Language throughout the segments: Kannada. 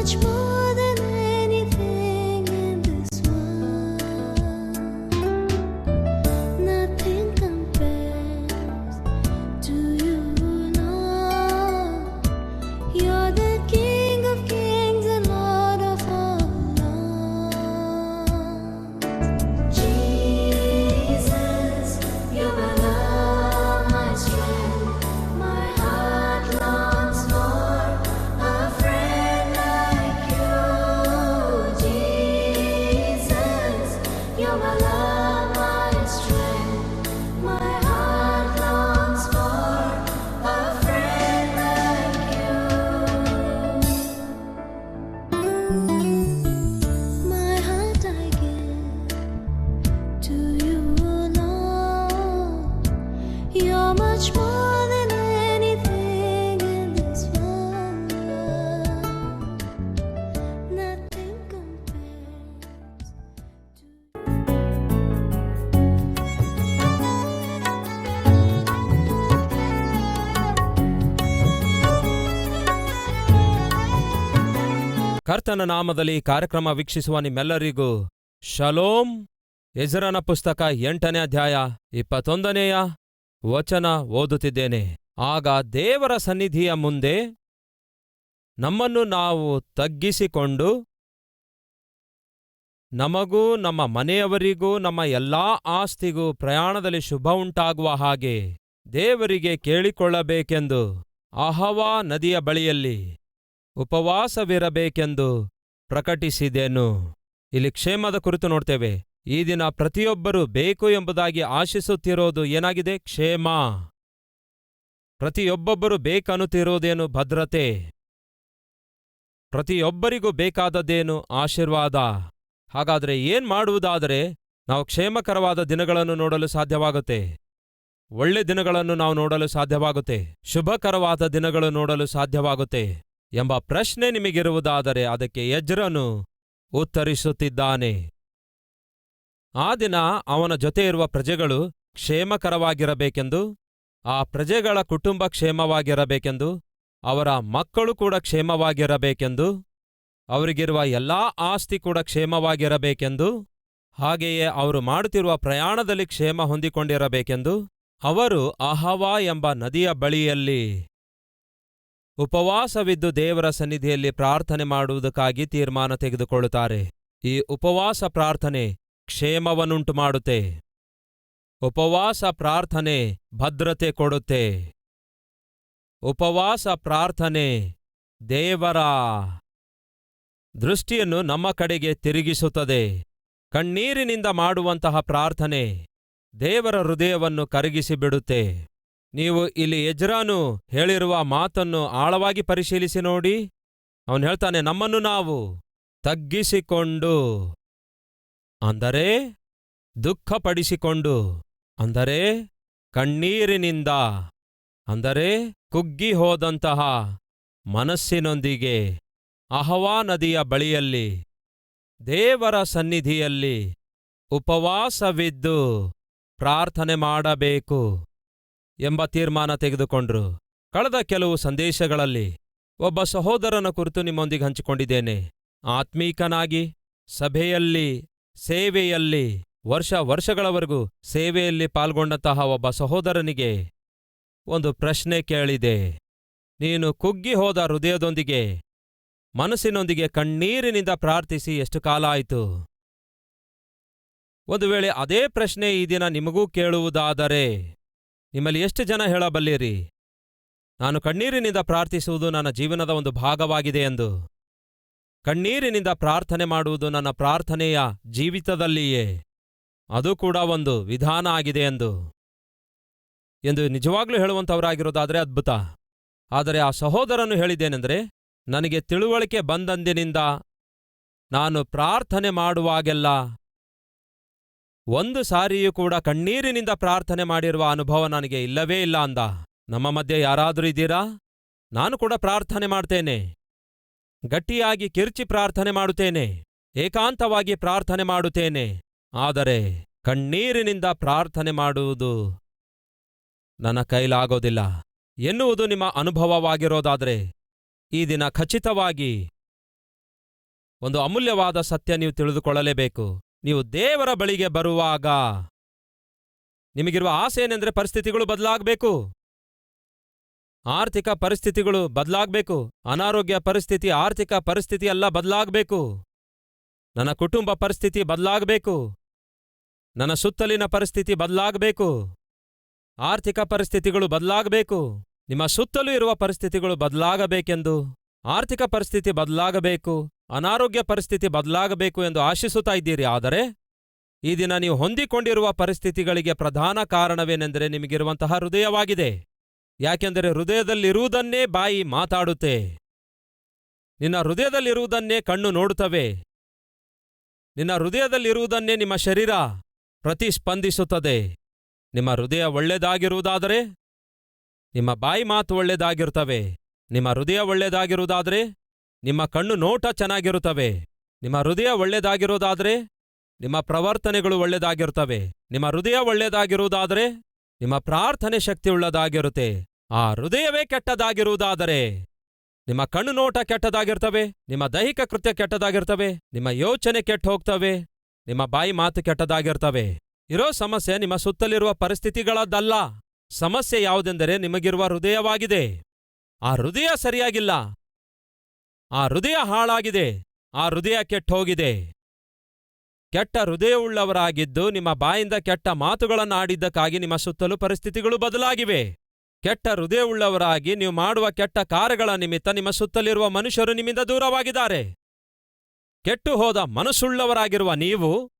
saçma ಕರ್ತನ ನಾಮದಲ್ಲಿ ಕಾರ್ಯಕ್ರಮ ವೀಕ್ಷಿಸುವ ನಿಮ್ಮೆಲ್ಲರಿಗೂ ಶಲೋಂ. ಎಜರನ ಪುಸ್ತಕ ಎಂಟನೇ ಅಧ್ಯಾಯ ಇಪ್ಪತ್ತೊಂದನೆಯ ವಚನ ಓದುತ್ತಿದ್ದೇನೆ. ಆಗ ದೇವರ ಸನ್ನಿಧಿಯ ಮುಂದೆ ನಮ್ಮನ್ನು ನಾವು ತಗ್ಗಿಸಿಕೊಂಡು ನಮಗೂ ನಮ್ಮ ಮನೆಯವರಿಗೂ ನಮ್ಮ ಎಲ್ಲಾ ಆಸ್ತಿಗೂ ಪ್ರಯಾಣದಲ್ಲಿ ಶುಭ ಉಂಟಾಗುವ ಹಾಗೆ ದೇವರಿಗೆ ಕೇಳಿಕೊಳ್ಳಬೇಕೆಂದು ಅಹವಾ ನದಿಯ ಬಳಿಯಲ್ಲಿ ಉಪವಾಸವಿರಬೇಕೆಂದು ಪ್ರಕಟಿಸಿದೆನು. ಇಲ್ಲಿ ಕ್ಷೇಮದ ಕುರಿತು ನೋಡ್ತೇವೆ. ಈ ದಿನ ಪ್ರತಿಯೊಬ್ಬರೂ ಬೇಕು ಎಂಬುದಾಗಿ ಆಶಿಸುತ್ತಿರೋದು ಏನಾಗಿದೆ? ಕ್ಷೇಮ. ಪ್ರತಿಯೊಬ್ಬೊಬ್ಬರು ಬೇಕನ್ನುತ್ತಿರುವುದೇನು? ಭದ್ರತೆ. ಪ್ರತಿಯೊಬ್ಬರಿಗೂ ಬೇಕಾದದ್ದೇನು? ಆಶೀರ್ವಾದ. ಹಾಗಾದ್ರೆ ಏನ್ ಮಾಡುವುದಾದರೆ ನಾವು ಕ್ಷೇಮಕರವಾದ ದಿನಗಳನ್ನು ನೋಡಲು ಸಾಧ್ಯವಾಗುತ್ತೆ. ಒಳ್ಳೆ ದಿನಗಳನ್ನು ನಾವು ನೋಡಲು ಸಾಧ್ಯವಾಗುತ್ತೆ. ಶುಭಕರವಾದ ದಿನಗಳು ನೋಡಲು ಸಾಧ್ಯವಾಗುತ್ತೆ. ಎಂಬ ಪ್ರಶ್ನೆ ನಿಮಗಿರುವುದಾದರೆ ಅದಕ್ಕೆ ಯಜ್ರನು ಉತ್ತರಿಸುತ್ತಿದ್ದಾನೆ. ಆ ದಿನ ಅವನ ಜೊತೆ ಇರುವ ಪ್ರಜೆಗಳು ಕ್ಷೇಮಕರವಾಗಿರಬೇಕೆಂದು, ಆ ಪ್ರಜೆಗಳ ಕುಟುಂಬ ಕ್ಷೇಮವಾಗಿರಬೇಕೆಂದು, ಅವರ ಮಕ್ಕಳು ಕೂಡ ಕ್ಷೇಮವಾಗಿರಬೇಕೆಂದು, ಅವರಿಗಿರುವ ಎಲ್ಲಾ ಆಸ್ತಿ ಕೂಡ ಕ್ಷೇಮವಾಗಿರಬೇಕೆಂದು, ಹಾಗೆಯೇ ಅವರು ಮಾಡುತ್ತಿರುವ ಪ್ರಯಾಣದಲ್ಲಿ ಕ್ಷೇಮ ಹೊಂದಿಕೊಂಡಿರಬೇಕೆಂದು ಅವರು ಅಹವಾ ಎಂಬ ನದಿಯ ಬಳಿಯಲ್ಲಿ ಉಪವಾಸವಿದ್ದು ದೇವರ ಸನ್ನಿಧಿಯಲ್ಲಿ ಪ್ರಾರ್ಥನೆ ಮಾಡುವುದಕ್ಕಾಗಿ ತೀರ್ಮಾನ ತೆಗೆದುಕೊಳ್ಳುತ್ತಾರೆ. ಈ ಉಪವಾಸ ಪ್ರಾರ್ಥನೆ ಕ್ಷೇಮವನ್ನುಂಟು ಮಾಡುತ್ತೆ. ಉಪವಾಸ ಪ್ರಾರ್ಥನೆ ಭದ್ರತೆ ಕೊಡುತ್ತೆ. ಉಪವಾಸ ಪ್ರಾರ್ಥನೆ ದೇವರ ದೃಷ್ಟಿಯನ್ನು ನಮ್ಮ ಕಡೆಗೆ ತಿರುಗಿಸುತ್ತದೆ. ಕಣ್ಣೀರಿನಿಂದ ಮಾಡುವಂತಹ ಪ್ರಾರ್ಥನೆ ದೇವರ ಹೃದಯವನ್ನು ಕರಗಿಸಿಬಿಡುತ್ತೆ. ನೀವು ಇಲ್ಲಿ ಎಜ್ರಾನು ಹೇಳಿರುವ ಮಾತನ್ನು ಆಳವಾಗಿ ಪರಿಶೀಲಿಸಿ ನೋಡಿ. ಅವನು ಹೇಳ್ತಾನೆ, ನಮ್ಮನ್ನು ನಾವು ತಗ್ಗಿಸಿಕೊಂಡು, ಅಂದರೆ ದುಃಖಪಡಿಸಿಕೊಂಡು, ಅಂದರೆ ಕಣ್ಣೀರಿನಿಂದ, ಅಂದರೆ ಕುಗ್ಗಿ ಹೋದಂತಹ ಮನಸ್ಸಿನೊಂದಿಗೆ ಅಹವಾ ನದಿಯ ಬಳಿಯಲ್ಲಿ, ದೇವರ ಸನ್ನಿಧಿಯಲ್ಲಿ ಉಪವಾಸವಿದ್ದು ಪ್ರಾರ್ಥನೆ ಮಾಡಬೇಕು. ಎಂಬ ತೀರ್ಮಾನ ತೆಗೆದುಕೊಂಡ್ರು. ಕಳೆದ ಕೆಲವು ಸಂದೇಶಗಳಲ್ಲಿ ಒಬ್ಬ ಸಹೋದರನ ಕುರಿತು ನಿಮ್ಮೊಂದಿಗೆ ಹಂಚಿಕೊಂಡಿದ್ದೇನೆ. ಆತ್ಮೀಕನಾಗಿ, ಸಭೆಯಲ್ಲಿ, ಸೇವೆಯಲ್ಲಿ, ವರ್ಷ ವರ್ಷಗಳವರೆಗೂ ಸೇವೆಯಲ್ಲಿ ಪಾಲ್ಗೊಂಡಂತಹ ಒಬ್ಬ ಸಹೋದರನಿಗೆ ಒಂದು ಪ್ರಶ್ನೆ ಕೇಳಿದೆ. ನೀನು ಕುಗ್ಗಿ ಹೋದ ಹೃದಯದೊಂದಿಗೆ, ಮನಸ್ಸಿನೊಂದಿಗೆ ಕಣ್ಣೀರಿನಿಂದ ಪ್ರಾರ್ಥಿಸಿ ಎಷ್ಟು ಕಾಲ ಆಯಿತು? ಒಂದು ವೇಳೆ ಅದೇ ಪ್ರಶ್ನೆ ಈ ದಿನ ನಿಮಗೂ ಕೇಳುವುದಾದರೆ ನಿಮ್ಮಲ್ಲಿ ಎಷ್ಟು ಜನ ಹೇಳಬಲ್ಲಿರಿ? ನಾನು ಕಣ್ಣೀರಿನಿಂದ ಪ್ರಾರ್ಥಿಸುವುದು ನನ್ನ ಜೀವನದ ಒಂದು ಭಾಗವಾಗಿದೆ ಎಂದು. ಕಣ್ಣೀರಿನಿಂದ ಪ್ರಾರ್ಥನೆ ಮಾಡುವುದು ನನ್ನ ಪ್ರಾರ್ಥನೆಯ ಜೀವಿತದಲ್ಲಿಯೇ. ಅದು ಕೂಡ ಒಂದು ವಿಧಾನ ಆಗಿದೆ ಎಂದು. ಎಂದು ನಿಜವಾಗ್ಲೂ ಹೇಳುವಂಥವರಾಗಿರೋದಾದರೆ ಅದ್ಭುತ. ಆದರೆ ಆ ಸಹೋದರನು ಹೇಳಿದ್ದೇನೆಂದರೆ, ನನಗೆ ತಿಳುವಳಿಕೆ ಬಂದಂದಿನಿಂದ ನಾನು ಪ್ರಾರ್ಥನೆ ಮಾಡುವಾಗೆಲ್ಲ ಒಂದು ಸಾರಿಯೂ ಕೂಡ ಕಣ್ಣೀರಿನಿಂದ ಪ್ರಾರ್ಥನೆ ಮಾಡಿರುವ ಅನುಭವ ನನಗೆ ಇಲ್ಲವೇ ಇಲ್ಲ ಅಂದ. ನಮ್ಮ ಮಧ್ಯೆ ಯಾರಾದರೂ ಇದ್ದೀರಾ? ನಾನು ಕೂಡ ಪ್ರಾರ್ಥನೆ ಮಾಡ್ತೇನೆ. ಗಟ್ಟಿಯಾಗಿ ಕಿರ್ಚಿ ಪ್ರಾರ್ಥನೆ ಮಾಡುತ್ತೇನೆ. ಏಕಾಂತವಾಗಿ ಪ್ರಾರ್ಥನೆ ಮಾಡುತ್ತೇನೆ. ಆದರೆ ಕಣ್ಣೀರಿನಿಂದ ಪ್ರಾರ್ಥನೆ ಮಾಡುವುದು ನನ್ನ ಕೈಲಾಗೋದಿಲ್ಲ. ಎನ್ನುವುದು ನಿಮ್ಮ ಅನುಭವವಾಗಿರೋದಾದರೆ, ಈ ದಿನ ಖಚಿತವಾಗಿ ಒಂದು ಅಮೂಲ್ಯವಾದ ಸತ್ಯ ನೀವು ತಿಳಿದುಕೊಳ್ಳಲೇಬೇಕು. ನೀವು ದೇವರ ಬಳಿಗೆ ಬರುವಾಗ ನಿಮಗಿರುವ ಆಸೆ ಏನೆಂದರೆ ಪರಿಸ್ಥಿತಿಗಳು ಬದಲಾಗಬೇಕು. ಆರ್ಥಿಕ ಪರಿಸ್ಥಿತಿಗಳು ಬದಲಾಗಬೇಕು. ಅನಾರೋಗ್ಯ ಪರಿಸ್ಥಿತಿ, ಆರ್ಥಿಕ ಪರಿಸ್ಥಿತಿ ಎಲ್ಲ ಬದಲಾಗಬೇಕು. ನನ್ನ ಕುಟುಂಬ ಪರಿಸ್ಥಿತಿ ಬದಲಾಗಬೇಕು. ನನ್ನ ಸುತ್ತಲಿನ ಪರಿಸ್ಥಿತಿ ಬದಲಾಗಬೇಕು. ಆರ್ಥಿಕ ಪರಿಸ್ಥಿತಿಗಳು ಬದಲಾಗಬೇಕು. ನಿಮ್ಮ ಸುತ್ತಲೂ ಇರುವ ಪರಿಸ್ಥಿತಿಗಳು ಬದಲಾಗಬೇಕೆಂದು ಆರ್ಥಿಕ ಪರಿಸ್ಥಿತಿ ಬದಲಾಗಬೇಕು. ಅನಾರೋಗ್ಯ ಪರಿಸ್ಥಿತಿ ಬದಲಾಗಬೇಕು ಎಂದು ಆಶಿಸುತ್ತಾ ಇದ್ದೀರಿ. ಆದರೆ ಈ ದಿನ ನೀವು ಹೊಂದಿಕೊಂಡಿರುವ ಪರಿಸ್ಥಿತಿಗಳಿಗೆ ಪ್ರಧಾನ ಕಾರಣವೇನೆಂದರೆ ನಿಮಗಿರುವಂತಹ ಹೃದಯವಾಗಿದೆ. ಯಾಕೆಂದರೆ ಹೃದಯದಲ್ಲಿರುವುದನ್ನೇ ಬಾಯಿ ಮಾತಾಡುತ್ತೆ. ನಿನ್ನ ಹೃದಯದಲ್ಲಿರುವುದನ್ನೇ ಕಣ್ಣು ನೋಡುತ್ತವೆ. ನಿನ್ನ ಹೃದಯದಲ್ಲಿರುವುದನ್ನೇ ನಿಮ್ಮ ಶರೀರ ಪ್ರತಿಸ್ಪಂದಿಸುತ್ತದೆ. ನಿಮ್ಮ ಹೃದಯ ಒಳ್ಳೆಯದಾಗಿರುವುದಾದರೆ, ನಿಮ್ಮ ಬಾಯಿ ಮಾತು ಒಳ್ಳೆಯದಾಗಿರುತ್ತವೆ. ನಿಮ್ಮ ಹೃದಯ ಒಳ್ಳೆದಾಗಿರುವುದಾದರೆ ನಿಮ್ಮ ಕಣ್ಣು ನೋಟ ಚೆನ್ನಾಗಿರುತ್ತವೆ. ನಿಮ್ಮ ಹೃದಯ ಒಳ್ಳೆಯದಾಗಿರೋದಾದರೆ ನಿಮ್ಮ ಪ್ರವರ್ತನೆಗಳು ಒಳ್ಳೆಯದಾಗಿರುತ್ತವೆ. ನಿಮ್ಮ ಹೃದಯ ಒಳ್ಳೆಯದಾಗಿರುವುದಾದರೆ ನಿಮ್ಮ ಪ್ರಾರ್ಥನೆ ಶಕ್ತಿಯುಳ್ಳದಾಗಿರುತ್ತೆ ಆ ಹೃದಯವೇ ಕೆಟ್ಟದಾಗಿರುವುದಾದರೆ ನಿಮ್ಮ ಕಣ್ಣು ನೋಟ ಕೆಟ್ಟದಾಗಿರ್ತವೆ. ನಿಮ್ಮ ದೈಹಿಕ ಕೃತ್ಯ ಕೆಟ್ಟದಾಗಿರ್ತವೆ. ನಿಮ್ಮ ಯೋಚನೆ ಕೆಟ್ಟ ಹೋಗ್ತವೆ. ನಿಮ್ಮ ಬಾಯಿ ಮಾತು ಕೆಟ್ಟದಾಗಿರ್ತವೆ. ಇರೋ ಸಮಸ್ಯೆ ನಿಮ್ಮ ಸುತ್ತಲಿರುವ ಪರಿಸ್ಥಿತಿಗಳದ್ದಲ್ಲ. ಸಮಸ್ಯೆ ಯಾವುದೆಂದರೆ ನಿಮಗಿರುವ ಹೃದಯವಾಗಿದೆ. ಆ ಹೃದಯ ಸರಿಯಾಗಿಲ್ಲ. ಆ ಹೃದಯ ಹಾಳಾಗಿದೆ, ಆ ಹೃದಯ ಕೆಟ್ಟೋಗಿದೆ. ಕೆಟ್ಟ ಹೃದಯವುಳ್ಳವರಾಗಿದ್ದು ನಿಮ್ಮ ಬಾಯಿಂದ ಕೆಟ್ಟ ಮಾತುಗಳನ್ನು ಆಡಿದ್ದಕ್ಕಾಗಿ ನಿಮ್ಮ ಸುತ್ತಲೂ ಪರಿಸ್ಥಿತಿಗಳು ಬದಲಾಗಿವೆ. ಕೆಟ್ಟ ಹೃದಯವುಳ್ಳವರಾಗಿ ನೀವು ಮಾಡುವ ಕೆಟ್ಟ ಕಾರ್ಯಗಳ ನಿಮಿತ್ತ ನಿಮ್ಮ ಸುತ್ತಲಿರುವ ಮನುಷ್ಯರು ನಿಮ್ಮಿಂದ ದೂರವಾಗಿದ್ದಾರೆ. ಕೆಟ್ಟು ಹೋದ ಮನಸ್ಸುಳ್ಳವರಾಗಿರುವ ನೀವು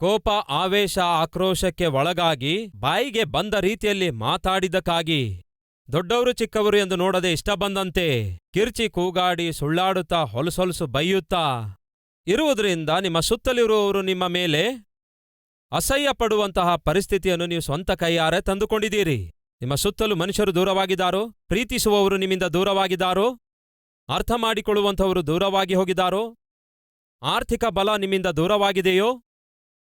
ಕೋಪ, ಆವೇಶ, ಆಕ್ರೋಶಕ್ಕೆ ಒಳಗಾಗಿ ಬಾಯಿಗೆ ಬಂದ ರೀತಿಯಲ್ಲಿ ಮಾತಾಡಿದ್ದಕ್ಕಾಗಿ ದೊಡ್ಡವರು ಚಿಕ್ಕವರು ಎಂದು ನೋಡದೆ ಇಷ್ಟ ಬಂದಂತೆ ಕಿರ್ಚಿ ಕೂಗಾಡಿ ಸುಳ್ಳಾಡುತ್ತಾ ಹೊಲಸೊಲಸು ಬೈಯುತ್ತಾ ಇರುವುದರಿಂದ ನಿಮ್ಮ ಸುತ್ತಲಿರುವವರು ನಿಮ್ಮ ಮೇಲೆ ಅಸಹ್ಯ ಪಡುವಂತಹ ಪರಿಸ್ಥಿತಿಯನ್ನು ನೀವು ಸ್ವಂತ ಕೈಯಾರೆ ತಂದುಕೊಂಡಿದ್ದೀರಿ. ನಿಮ್ಮ ಸುತ್ತಲೂ ಮನುಷ್ಯರು ದೂರವಾಗಿದ್ದಾರೋ? ಪ್ರೀತಿಸುವವರು ನಿಮ್ಮಿಂದ ದೂರವಾಗಿದ್ದಾರೋ? ಅರ್ಥ ಮಾಡಿಕೊಳ್ಳುವಂಥವರು ದೂರವಾಗಿ ಹೋಗಿದ್ದಾರೋ? ಆರ್ಥಿಕ ಬಲ ನಿಮ್ಮಿಂದ ದೂರವಾಗಿದೆಯೋ?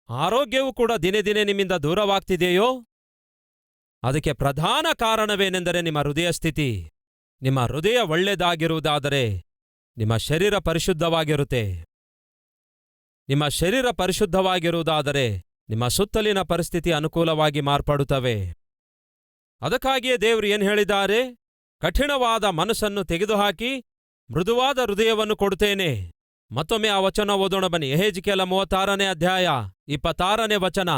ಆರೋಗ್ಯವೂ ಕೂಡ ದಿನೇ ದಿನೇ ನಿಮ್ಮಿಂದ ದೂರವಾಗ್ತಿದೆಯೋ? ಅದಕ್ಕೆ ಪ್ರಧಾನ ಕಾರಣವೇನೆಂದರೆ ನಿಮ್ಮ ಹೃದಯ ಸ್ಥಿತಿ. ನಿಮ್ಮ ಹೃದಯ ಒಳ್ಳೆಯದಾಗಿರುವುದಾದರೆ ನಿಮ್ಮ ಶರೀರ ಪರಿಶುದ್ಧವಾಗಿರುತ್ತೆ. ನಿಮ್ಮ ಶರೀರ ಪರಿಶುದ್ಧವಾಗಿರುವುದಾದರೆ ನಿಮ್ಮ ಸುತ್ತಲಿನ ಪರಿಸ್ಥಿತಿ ಅನುಕೂಲವಾಗಿ ಮಾರ್ಪಡುತ್ತವೆ. ಅದಕ್ಕಾಗಿಯೇ ದೇವರು ಏನು ಹೇಳಿದ್ದಾರೆ? ಕಠಿಣವಾದ ಮನಸ್ಸನ್ನು ತೆಗೆದುಹಾಕಿ ಮೃದುವಾದ ಹೃದಯವನ್ನು ಕೊಡುತ್ತೇನೆ. ಮತ್ತೊಮ್ಮೆ ಆ ವಚನ ಓದೋಣ ಬನ್ನಿ. ಎಹೇಜಿಕೆಲ ಮೂವತ್ತಾರನೇ ಅಧ್ಯಾಯ, ಇಪ್ಪತ್ತಾರನೇ ವಚನ.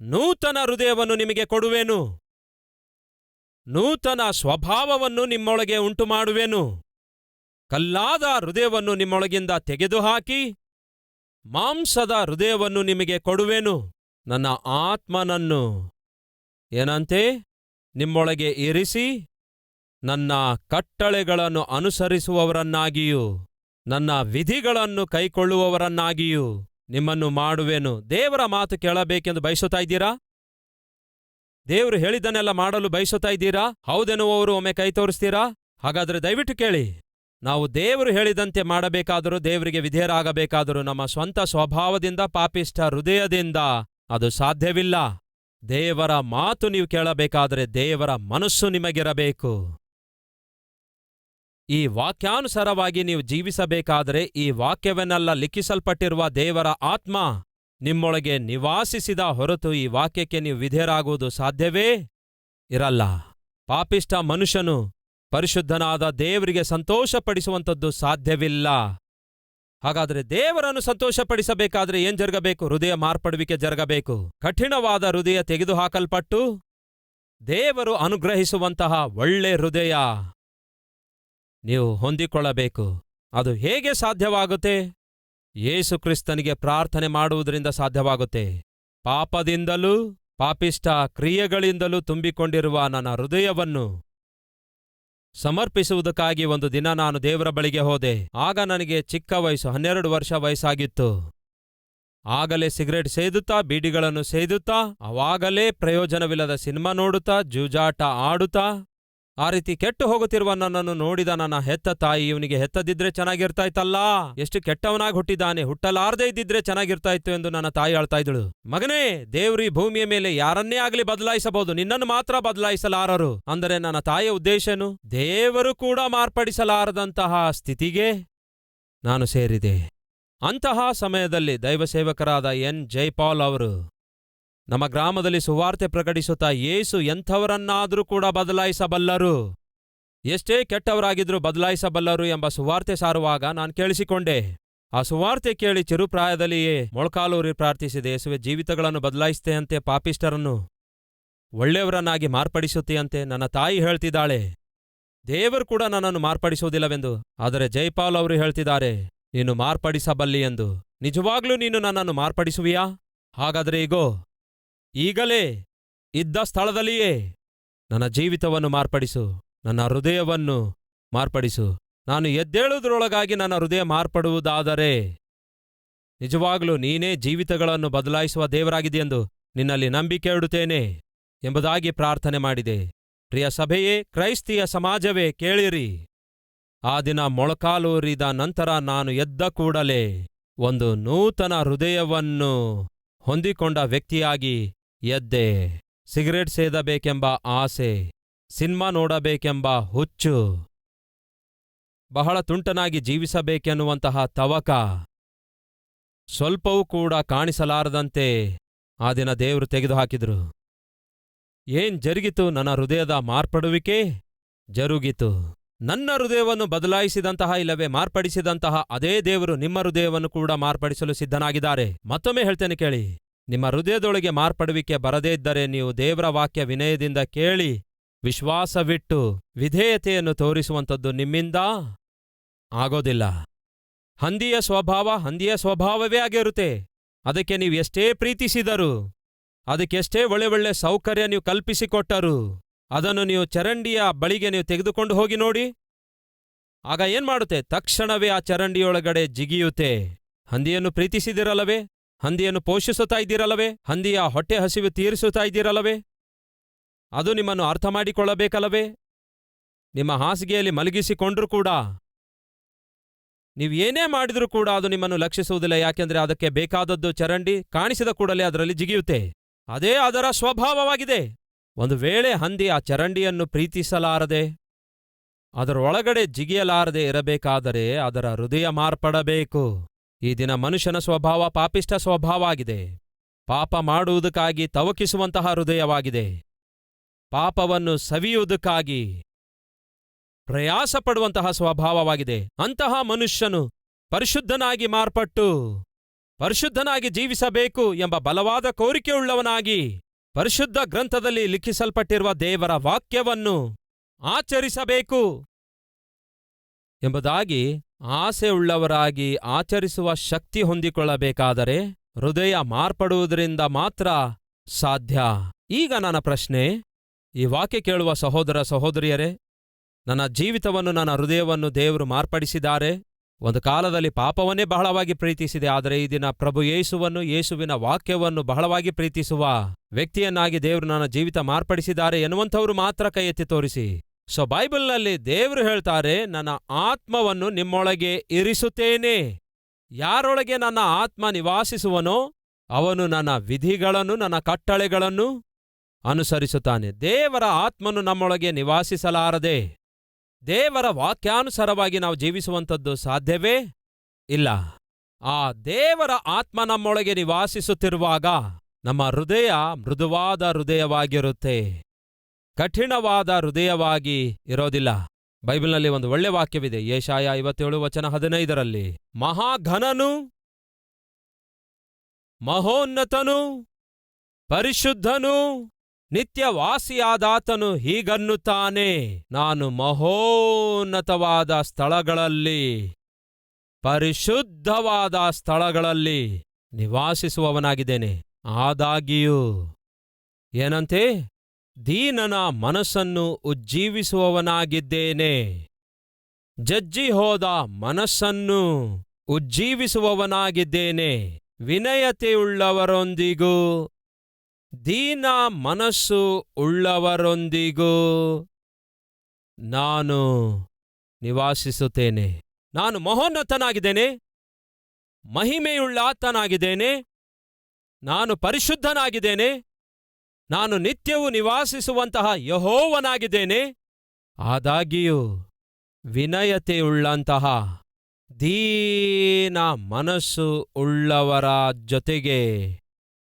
ನೂತನ ಹೃದಯವನ್ನು ನಿಮಗೆ ಕೊಡುವೆನು. ನೂತನ ಸ್ವಭಾವವನ್ನು ನಿಮ್ಮೊಳಗೆ ಉಂಟುಮಾಡುವೆನು. ಕಲ್ಲಾದ ಹೃದಯವನ್ನು ನಿಮ್ಮೊಳಗಿಂದ ತೆಗೆದುಹಾಕಿ, ಮಾಂಸದ ಹೃದಯವನ್ನು ನಿಮಗೆ ಕೊಡುವೆನು. ನನ್ನ ಆತ್ಮನನ್ನು ಏನಂತೆ? ನಿಮ್ಮೊಳಗೆ ಇರಿಸಿ, ನನ್ನ ಕಟ್ಟಳೆಗಳನ್ನು ಅನುಸರಿಸುವವರನ್ನಾಗಿಯೂ, ನನ್ನ ವಿಧಿಗಳನ್ನು ಕೈಕೊಳ್ಳುವವರನ್ನಾಗಿಯೂ. ನಿಮ್ಮನ್ನು ಮಾಡುವೆನು. ದೇವರ ಮಾತು ಕೇಳಬೇಕೆಂದು ಬಯಸುತ್ತಾ ಇದ್ದೀರಾ? ದೇವರು ಹೇಳಿದ್ದನ್ನೆಲ್ಲ ಮಾಡಲು ಬಯಸುತ್ತಾ ಇದ್ದೀರಾ? ಹೌದೆನ್ನುವವರು ಒಮ್ಮೆ ಕೈ ತೋರಿಸ್ತೀರಾ? ಹಾಗಾದ್ರೆ ದಯವಿಟ್ಟು ಕೇಳಿ. ನಾವು ದೇವರು ಹೇಳಿದಂತೆ ಮಾಡಬೇಕಾದರೂ ದೇವರಿಗೆ ವಿಧೇಯರಾಗಬೇಕಾದರೂ ನಮ್ಮ ಸ್ವಂತ ಸ್ವಭಾವದಿಂದ, ಪಾಪಿಷ್ಠ ಹೃದಯದಿಂದ ಅದು ಸಾಧ್ಯವಿಲ್ಲ. ದೇವರ ಮಾತು ನೀವು ಕೇಳಬೇಕಾದರೆ ದೇವರ ಮನಸ್ಸು ನಿಮಗಿರಬೇಕು. ಈ ವಾಕ್ಯಾನುಸಾರವಾಗಿ ನೀವು ಜೀವಿಸಬೇಕಾದರೆ ಈ ವಾಕ್ಯವನ್ನೆಲ್ಲ ಲಿಖಿಸಲ್ಪಟ್ಟಿರುವ ದೇವರ ಆತ್ಮ ನಿಮ್ಮೊಳಗೆ ನಿವಾಸಿಸಿದ ಹೊರತು ಈ ವಾಕ್ಯಕ್ಕೆ ನೀವು ವಿಧೇಯರಾಗುವುದು ಸಾಧ್ಯವೇ? ಇರಲ್ಲ. ಪಾಪಿಷ್ಠ ಮನುಷ್ಯನು ಪರಿಶುದ್ಧನಾದ ದೇವರಿಗೆ ಸಂತೋಷಪಡಿಸುವಂಥದ್ದು ಸಾಧ್ಯವಿಲ್ಲ. ಹಾಗಾದರೆ ದೇವರನ್ನು ಸಂತೋಷಪಡಿಸಬೇಕಾದ್ರೆ ಏನ್ ಜರುಗಬೇಕು? ಹೃದಯ ಮಾರ್ಪಡುವಿಕೆ ಜರುಗಬೇಕು. ಕಠಿಣವಾದ ಹೃದಯ ತೆಗೆದುಹಾಕಲ್ಪಟ್ಟು ದೇವರು ಅನುಗ್ರಹಿಸುವಂತಹ ಒಳ್ಳೆ ಹೃದಯ. ನೀವು ಹೊಂದಿಕೊಳ್ಳಬೇಕು. ಅದು ಹೇಗೆ ಸಾಧ್ಯವಾಗುತ್ತೆ? ಯೇಸು ಕ್ರಿಸ್ತನಿಗೆ ಪ್ರಾರ್ಥನೆ ಮಾಡುವುದರಿಂದ ಸಾಧ್ಯವಾಗುತ್ತೆ. ಪಾಪದಿಂದಲೂ ಪಾಪಿಷ್ಟ ಕ್ರಿಯೆಗಳಿಂದಲೂ ತುಂಬಿಕೊಂಡಿರುವ ನನ್ನ ಹೃದಯವನ್ನು ಸಮರ್ಪಿಸುವುದಕ್ಕಾಗಿ ಒಂದು ದಿನ ನಾನು ದೇವರ ಬಳಿಗೆ ಹೋದೆ. ಆಗ ನನಗೆ ಚಿಕ್ಕ ವಯಸ್ಸು, ಹನ್ನೆರಡು ವರ್ಷ ವಯಸ್ಸಾಗಿತ್ತು. ಆಗಲೇ ಸಿಗರೇಟ್ ಸೇದುತ್ತಾ, ಬೀಡಿಗಳನ್ನು ಸೇದುತ್ತಾ, ಅವಾಗಲೇ ಪ್ರಯೋಜನವಿಲ್ಲದ ಸಿನಿಮಾ ನೋಡುತ್ತಾ, ಜೂಜಾಟ ಆಡುತ್ತಾ ಆ ರೀತಿ ಕೆಟ್ಟು ಹೋಗುತ್ತಿರುವ ನನ್ನನ್ನು ನೋಡಿದ ನನ್ನ ಹೆತ್ತ ತಾಯಿ ಇವನಿಗೆ ಹೆತ್ತದಿದ್ರೆ ಚೆನ್ನಾಗಿರ್ತಾ ಇತ್ತಲ್ಲ ಎಷ್ಟು ಕೆಟ್ಟವನಾಗಿ ಹುಟ್ಟಿದ್ದಾನೆ, ಹುಟ್ಟಲಾರದೆ ಇದ್ದಿದ್ರೆ ಚೆನ್ನಾಗಿರ್ತಾ ಇತ್ತು ಎಂದು ನನ್ನ ತಾಯಿ ಆಳ್ತಾ ಇದ್ದಳು. ಮಗನೇ, ದೇವ್ರಿ ಭೂಮಿಯ ಮೇಲೆ ಯಾರನ್ನೇ ಆಗಲಿ ಬದಲಾಯಿಸಬಹುದು, ನಿನ್ನನ್ನು ಮಾತ್ರ ಬದಲಾಯಿಸಲಾರರು. ಅಂದರೆ ನನ್ನ ತಾಯಿಯ ಉದ್ದೇಶನು ದೇವರು ಕೂಡ ಮಾರ್ಪಡಿಸಲಾರದಂತಹ ಸ್ಥಿತಿಗೆ ನಾನು ಸೇರಿದೆ. ಅಂತಹ ಸಮಯದಲ್ಲಿ ದೈವಸೇವಕರಾದ ಎನ್. ಜೈಪಾಲ್ ಅವರು ನಮ್ಮ ಗ್ರಾಮದಲ್ಲಿ ಸುವಾರ್ತೆ ಪ್ರಕಟಿಸುತ್ತಾ ಯೇಸು ಎಂಥವರನ್ನಾದರೂ ಕೂಡ ಬದಲಾಯಿಸಬಲ್ಲರು? ಎಷ್ಟೇ ಕೆಟ್ಟವರಾಗಿದ್ರೂ ಬದಲಾಯಿಸಬಲ್ಲರು ಎಂಬ ಸುವಾರ್ತೆ ಸಾರುವಾಗ ನಾನು ಕೇಳಿಸಿಕೊಂಡೆ. ಆ ಸುವಾರ್ತೆ ಕೇಳಿ ಚಿರುಪ್ರಾಯದಲ್ಲಿಯೇ ಮೊಳಕಾಲೂರಿ ಪ್ರಾರ್ಥಿಸಿದೆ, ಯೇಸುವೆ, ಜೀವಿತಗಳನ್ನು ಬದಲಾಯಿಸುತ್ತೆಯಂತೆ ಪಾಪಿಷ್ಟರನ್ನು ಒಳ್ಳೆಯವರನ್ನಾಗಿ ಮಾರ್ಪಡಿಸುತ್ತೆಯಂತೆ, ನನ್ನ ತಾಯಿ ಹೇಳ್ತಿದ್ದಾಳೆ. ದೇವರು ಕೂಡ ನನ್ನನ್ನು ಮಾರ್ಪಡಿಸುವುದಿಲ್ಲವೆಂದು, ಆದರೆ ಜೈಪಾಲ್ ಅವರು ಹೇಳ್ತಿದ್ದಾರೆ, ನೀನು ಮಾರ್ಪಡಿಸಬಲ್ಲಿ ಎಂದು ನಿಜವಾಗ್ಲೂ ನೀನು ನನ್ನನ್ನು ಮಾರ್ಪಡಿಸುವಿಯಾ? ಹಾಗಾದರೆ ಈಗೋ ಈಗಲೇ ಇದ್ದ ಸ್ಥಳದಲ್ಲಿಯೇ ನನ್ನ ಜೀವಿತವನ್ನು ಮಾರ್ಪಡಿಸು, ನನ್ನ ಹೃದಯವನ್ನು ಮಾರ್ಪಡಿಸು. ನಾನು ಎದ್ದೇಳುವುದರೊಳಗಾಗಿ ನನ್ನ ಹೃದಯ ಮಾರ್ಪಡುವುದಾದರೆ ನಿಜವಾಗಲೂ ನೀನೇ ಜೀವಿತಗಳನ್ನು ಬದಲಾಯಿಸುವ ದೇವರಾಗಿದೆಯೆಂದು ನಿನ್ನಲ್ಲಿ ನಂಬಿಕೆ ಇಡುತ್ತೇನೆ ಎಂಬುದಾಗಿ ಪ್ರಾರ್ಥನೆ ಮಾಡಿದೆ. ಪ್ರಿಯ ಸಭೆಯೇ, ಕ್ರೈಸ್ತಿಯ ಸಮಾಜವೇ ಕೇಳಿರಿ. ಆ ದಿನ ಮೊಳಕಾಲೂರಿದ ನಂತರ ನಾನು ಎದ್ದ ಕೂಡಲೇ ಒಂದು ನೂತನ ಹೃದಯವನ್ನು ಹೊಂದಿಕೊಂಡ ವ್ಯಕ್ತಿಯಾಗಿ ಎದ್ದೆ. ಸಿಗರೇಟ್ ಸೇದಬೇಕೆಂಬ ಆಸೆ. ಸಿನ್ಮಾ ನೋಡಬೇಕೆಂಬ ಹುಚ್ಚು. ಬಹಳ ತುಂಟನಾಗಿ ಜೀವಿಸಬೇಕೆನ್ನುವಂತಹ ತವಕ. ಸ್ವಲ್ಪವೂ ಕೂಡ ಕಾಣಿಸಲಾರದಂತೆ ಆ ದಿನ ದೇವರು ತೆಗೆದುಹಾಕಿದ್ರು. ಏನ್ ಜರುಗಿತು ನನ್ನ ಹೃದಯದ ಮಾರ್ಪಡುವಿಕೆ? ಜರುಗಿತು. ನನ್ನ ಹೃದಯವನ್ನು ಬದಲಾಯಿಸಿದಂತಹ ಇಲ್ಲವೇ ಮಾರ್ಪಡಿಸಿದಂತಹ ಅದೇ ದೇವರು ನಿಮ್ಮ ಹೃದಯವನ್ನು ಕೂಡ ಮಾರ್ಪಡಿಸಲು ಸಿದ್ಧನಾಗಿದ್ದಾರೆ. ಮತ್ತೊಮ್ಮೆ ಹೇಳ್ತೇನೆ ಕೇಳಿ. ನಿಮ್ಮ ಹೃದಯದೊಳಗೆ ಮಾರ್ಪಡುವಿಕೆ ಬರದೇ ಇದ್ದರೆ ನೀವು ದೇವರ ವಾಕ್ಯ ವಿನಯದಿಂದ ಕೇಳಿ ವಿಶ್ವಾಸವಿಟ್ಟು ವಿಧೇಯತೆಯನ್ನು ತೋರಿಸುವಂಥದ್ದು ನಿಮ್ಮಿಂದ ಆಗೋದಿಲ್ಲ. ಹಂದಿಯ ಸ್ವಭಾವ ಹಂದಿಯ ಸ್ವಭಾವವೇ ಆಗಿರುತ್ತೆ. ಅದಕ್ಕೆ ನೀವು ಎಷ್ಟೇ ಪ್ರೀತಿಸಿದರು ಅದಕ್ಕೆಷ್ಟೇ ಒಳ್ಳೆ ಒಳ್ಳೆ ಸೌಕರ್ಯ ನೀವು ಕಲ್ಪಿಸಿಕೊಟ್ಟರು, ಅದನ್ನು ನೀವು ಚರಂಡಿಯ ಬಳಿಗೆ ನೀವು ತೆಗೆದುಕೊಂಡು ಹೋಗಿ ನೋಡಿ. ಆಗ ಏನ್ಮಾಡುತ್ತೆ ತಕ್ಷಣವೇ ಆ ಚರಂಡಿಯೊಳಗಡೆ ಜಿಗಿಯುತ್ತೆ. ಹಂದಿಯನ್ನು ಪ್ರೀತಿಸಿದಿರಲ್ಲವೇ? ಹಂದಿಯನ್ನು ಪೋಷಿಸುತ್ತಾ ಇದ್ದೀರಲ್ಲವೇ? ಹಂದಿಯ ಹೊಟ್ಟೆ ಹಸಿವು ತೀರಿಸುತ್ತಾ ಇದ್ದೀರಲ್ಲವೇ? ಅದು ನಿಮ್ಮನ್ನು ಅರ್ಥ ಮಾಡಿಕೊಳ್ಳಬೇಕಲ್ಲವೇ ನಿಮ್ಮ ಹಾಸಿಗೆಯಲ್ಲಿ ಮಲಗಿಸಿಕೊಂಡ್ರೂ ಕೂಡ, ನೀವು ಏನೇ ಮಾಡಿದರೂ ಕೂಡ ಅದು ನಿಮ್ಮನ್ನು ಲಕ್ಷಿಸುವುದಿಲ್ಲ. ಯಾಕೆಂದರೆ ಅದಕ್ಕೆ ಬೇಕಾದದ್ದು ಚರಂಡಿ ಕಾಣಿಸಿದ ಕೂಡಲೇ ಅದರಲ್ಲಿ ಜಿಗಿಯುತ್ತೆ. ಅದೇ ಅದರ ಸ್ವಭಾವವಾಗಿದೆ. ಒಂದು ವೇಳೆ ಹಂದಿ ಆ ಚರಂಡಿಯನ್ನು ಪ್ರೀತಿಸಲಾರದೆ ಅದರೊಳಗಡೆ ಜಿಗಿಯಲಾರದೆ ಇರಬೇಕಾದರೆ ಅದರ ಹೃದಯ ಮಾರ್ಪಡಬೇಕು. ಈ ದಿನ ಮನುಷ್ಯನ ಸ್ವಭಾವ ಪಾಪಿಷ್ಟ ಸ್ವಭಾವ ಆಗಿದೆ ಪಾಪ ಮಾಡುವುದಕ್ಕಾಗಿ ತವಕಿಸುವಂತಹ ಹೃದಯವಾಗಿದೆ. ಪಾಪವನ್ನು ಸವಿಯುವುದಕ್ಕಾಗಿ ಪ್ರಯಾಸ ಪಡುವಂತಹ ಸ್ವಭಾವವಾಗಿದೆ. ಅಂತಹ ಮನುಷ್ಯನು ಪರಿಶುದ್ಧನಾಗಿ ಮಾರ್ಪಟ್ಟು, ಪರಿಶುದ್ಧನಾಗಿ ಜೀವಿಸಬೇಕು ಎಂಬ ಬಲವಾದ ಕೋರಿಕೆಯುಳ್ಳವನಾಗಿ ಪರಿಶುದ್ಧ ಗ್ರಂಥದಲ್ಲಿ ಲಿಖಿಸಲ್ಪಟ್ಟಿರುವ ದೇವರ ವಾಕ್ಯವನ್ನು ಆಚರಿಸಬೇಕು. ಎಂಬುದಾಗಿ ಆಸೆಯುಳ್ಳವರಾಗಿ ಆಚರಿಸುವ ಶಕ್ತಿ ಹೊಂದಿಕೊಳ್ಳಬೇಕಾದರೆ ಹೃದಯ ಮಾರ್ಪಡುವುದರಿಂದ ಮಾತ್ರ ಸಾಧ್ಯ. ಈಗ ನನ್ನ ಪ್ರಶ್ನೆ, ಈ ವಾಕ್ಯ ಕೇಳುವ ಸಹೋದರ ಸಹೋದರಿಯರೇ, ನನ್ನ ಜೀವಿತವನ್ನು, ನನ್ನ ಹೃದಯವನ್ನು ದೇವರು ಮಾರ್ಪಡಿಸಿದ್ದಾರೆ. ಒಂದು ಕಾಲದಲ್ಲಿ ಪಾಪವನ್ನೇ ಬಹಳವಾಗಿ ಪ್ರೀತಿಸಿದೆ, ಆದರೆ ಈ ದಿನ ಪ್ರಭು ಯೇಸುವನ್ನು, ಯೇಸುವಿನ ವಾಕ್ಯವನ್ನು ಬಹಳವಾಗಿ ಪ್ರೀತಿಸುವ ವ್ಯಕ್ತಿಯನ್ನಾಗಿ ದೇವರು ನನ್ನ ಜೀವಿತ ಮಾರ್ಪಡಿಸಿದ್ದಾರೆ ಎನ್ನುವಂಥವರು ಮಾತ್ರ ಕೈ ಎತ್ತಿ ತೋರಿಸಿ. ಸೊ ಬೈಬಲ್ನಲ್ಲಿ ದೇವರು ಹೇಳ್ತಾರೆ, ನನ್ನ ಆತ್ಮವನ್ನು ನಿಮ್ಮೊಳಗೆ ಇರಿಸುತ್ತೇನೆ. ಯಾರೊಳಗೆ ನನ್ನ ಆತ್ಮ ನಿವಾಸಿಸುವನೋ, ಅವನು ನನ್ನ ವಿಧಿಗಳನ್ನು, ನನ್ನ ಕಟ್ಟಳೆಗಳನ್ನು ಅನುಸರಿಸುತ್ತಾನೆ. ದೇವರ ಆತ್ಮನು ನಮ್ಮೊಳಗೆ ನಿವಾಸಿಸಲಾರದೆ, ದೇವರ ವಾಕ್ಯಾನುಸಾರವಾಗಿ ನಾವು ಜೀವಿಸುವಂಥದ್ದು ಸಾಧ್ಯವೇ ಇಲ್ಲ. ಆ ದೇವರ ಆತ್ಮ ನಮ್ಮೊಳಗೆ ನಿವಾಸಿಸುತ್ತಿರುವಾಗ ನಮ್ಮ ಹೃದಯ ಮೃದುವಾದ ಹೃದಯವಾಗಿರುತ್ತೆ. ಕಠಿಣವಾದ ಹೃದಯವಾಗಿ ಇರೋದಿಲ್ಲ. ಬೈಬಲ್ನಲ್ಲಿ ಒಂದು ಒಳ್ಳೆ ವಾಕ್ಯವಿದೆ. ಏಷಾಯ ಐವತ್ತೇಳು ವಚನ ಹದಿನೈದರಲ್ಲಿ, ಮಹಾಘನನು, ಮಹೋನ್ನತನು, ಪರಿಶುದ್ಧನು, ನಿತ್ಯವಾಸಿಯಾದಾತನು ಹೀಗನ್ನುತ್ತಾನೆ. ನಾನು ಮಹೋನ್ನತವಾದ ಸ್ಥಳಗಳಲ್ಲಿ, ಪರಿಶುದ್ಧವಾದ ಸ್ಥಳಗಳಲ್ಲಿ ನಿವಾಸಿಸುವವನಾಗಿದ್ದೇನೆ. ಆದಾಗಿಯೂ, ಏನಂತೆ? ದೀನನ ಮನಸ್ಸನ್ನು ಉಜ್ಜೀವಿಸುವವನಾಗಿದ್ದೇನೆ. ಜಜ್ಜಿ ಹೋದ ಮನಸ್ಸನ್ನು ಉಜ್ಜೀವಿಸುವವನಾಗಿದ್ದೇನೆ. ವಿನಯತೆಯುಳ್ಳವರೊಂದಿಗೂ, ದೀನ ಮನಸ್ಸು ಉಳ್ಳವರೊಂದಿಗೂ ನಾನು ನಿವಾಸಿಸುತ್ತೇನೆ. ನಾನು ಮಹೋನ್ನತನಾಗಿದ್ದೇನೆ, ಮಹಿಮೆಯುಳ್ಳಾತನಾಗಿದ್ದೇನೆ, ನಾನು ಪರಿಶುದ್ಧನಾಗಿದ್ದೇನೆ ನಾನು ನಿತ್ಯವೂ ನಿವಾಸಿಸುವಂತಹ ಯಹೋವನಾಗಿದ್ದೇನೆ. ಆದಾಗಿಯೂ, ವಿನಯತೆಯುಳ್ಳಂತಹ ದೀನ ಮನಸ್ಸು ಉಳ್ಳವರ ಜೊತೆಗೆ